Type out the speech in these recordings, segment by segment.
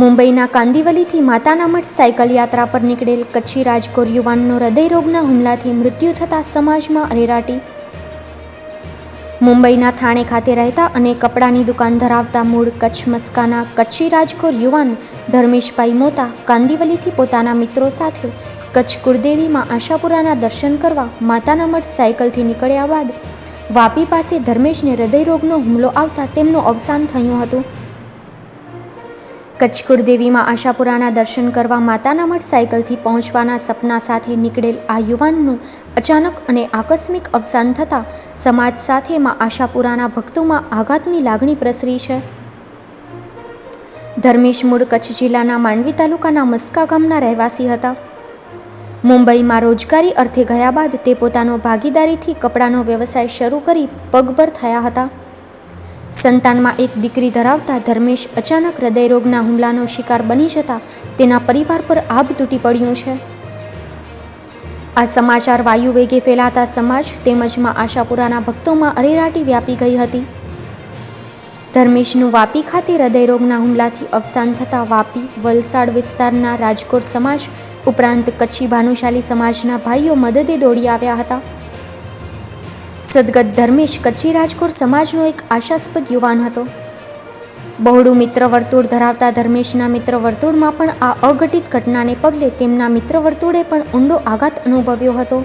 મુંબઈના કાંદિવલીથી માતાના મઠ સાયકલ યાત્રા પર નીકળેલ કચ્છી રાજકોર યુવાનનો હૃદયરોગના હુમલાથી મૃત્યુ થતાં સમાજમાં અરેરાટી. મુંબઈના થાણે ખાતે રહેતા અને કપડાની દુકાન ધરાવતા મૂળ કચ્છ મસ્કાના કચ્છી રાજકોર યુવાન ધર્મેશભાઈ મોતા કાંદિવલીથી પોતાના મિત્રો સાથે કચ્છ કુળદેવીમાં આશાપુરાના દર્શન કરવા માતાના મઠ સાયકલથી નીકળ્યા બાદ વાપી પાસે ધર્મેશને હૃદયરોગનો હુમલો આવતા તેમનું અવસાન થયું હતું. કચ્છ કુળદેવીમાં આશાપુરાના દર્શન કરવા માતાના મઠ સાયકલથી પહોંચવાના સપના સાથે નીકળેલ આ યુવાનનું અચાનક અને આકસ્મિક અવસાન થતાં સમાજ સાથે માં આશાપુરાના ભક્તોમાં આઘાતની લાગણી પ્રસરી છે. ધર્મેશ મૂળ કચ્છ જિલ્લાના માંડવી તાલુકાના મસ્કા ગામના રહેવાસી હતા. મુંબઈમાં રોજગારી અર્થે ગયા બાદ તે પોતાનો ભાગીદારીથી કપડાનો વ્યવસાય શરૂ કરી પગભર થયા હતા. સંતાનમાં એક દીકરી ધરાવતા ધર્મેશ અચાનક હૃદયરોગના હુમલાનો શિકાર બની જતા તેના પરિવાર પર આભ તૂટી પડ્યું છે. આ સમાચાર વાયુ વેગે ફેલાતા સમાજ તેમજમાં આશાપુરાના ભક્તોમાં અરેરાટી વ્યાપી ગઈ હતી. ધર્મેશનું વાપી ખાતે હૃદયરોગના હુમલાથી અવસાન થતાં વાપી, વલસાડ વિસ્તારના રાજકોટ સમાજ ઉપરાંત કચ્છી ભાનુશાલી સમાજના ભાઈઓ મદદે દોડી આવ્યા હતા. સદગત ધર્મેશ કચ્છી રાજકોટ સમાજનો એક આશાસ્પદ યુવાન હતો. બહોળું મિત્ર વર્તુળ ધરાવતા ધર્મેશના મિત્ર વર્તુળમાં પણ આ અઘટિત ઘટનાને પગલે તેમના મિત્ર વર્તુળે પણ ઊંડો આઘાત અનુભવ્યો હતો.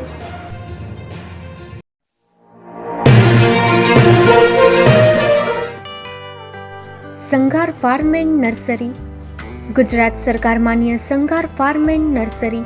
Sanghar farm and nursery. Gujarat સરકાર માન્ય સંઘાર ફાર્મ એન્ડ નર્સરી.